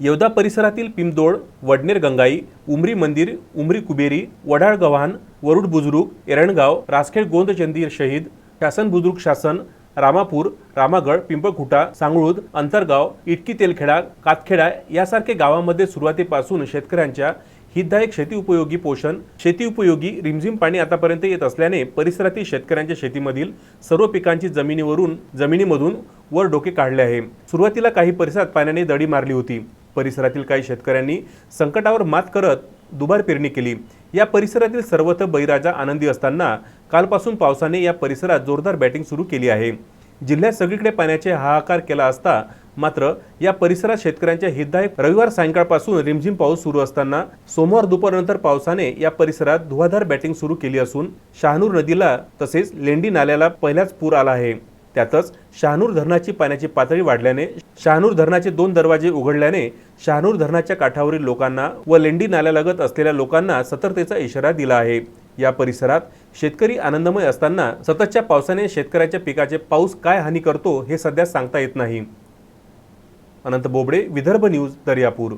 येवदा परिसरातील पिंपदोड वडनेर गंगाई उमरी मंदिर उमरी कुबेरी वडाळ गव्हाण वरुड बुजुर्ग एरणगाव रासखेड गोंदचंदी शहीद शासन बुजुर्ग शासन रामापूर रामागड पिंपळखुटा सांगळूद अंतरगाव इटकी तेलखेडा कातखेडा यासारखे गावांमध्ये सुरुवातीपासून शेतकऱ्यांच्या हितदायक शेतीउपयोगी पोषण शेतीउपयोगी रिमझिम पाणी आतापर्यंत येत असल्याने परिसरातील शेतकऱ्यांच्या शेतीमधील सर्व पिकांची जमिनीवरून जमिनीमधून वर डोके काढले आहे. सुरुवातीला काही परिसरात पाण्याने दडी मारली होती. परिसरातील काही शेतकऱ्यांनी संकटावर मात करत दुबार पेरणी केली. या परिसरातील सर्वत्र बळीराजा आनंदी असताना कालपासून पावसाने या परिसरात जोरदार बॅटिंग सुरू केली आहे. जिल्ह्यात सगळीकडे पाण्याचे हाहाकार केला असता मात्र या परिसरात शेतकऱ्यांच्या हितदायक रविवार सायंकाळपासून रिमझिम पाऊस सुरू असताना सोमवार दुपारनंतर पावसाने या परिसरात धुवाधार बॅटिंग सुरू केली असून शहानूर नदीला तसेच लेंडी नाल्याला पहिल्याच पूर आला आहे. त्यातच शहानूर धरणाची पाण्याची पातळी वाढल्याने शहानूर धरणाचे दोन दरवाजे उघडल्याने शहानूर धरणाच्या काठावरील लोकांना व लेंडी नाल्यालगत असलेल्या लोकांना सतर्कतेचा इशारा दिला आहे. या परिसरात शेतकरी आनंदमय असताना सततच्या पावसाने शेतकऱ्याच्या पिकाचे पाऊस काय हानी करतो हे सध्या सांगता येत नाही. अनंत बोबडे विदर्भ न्यूज दर्यापूर.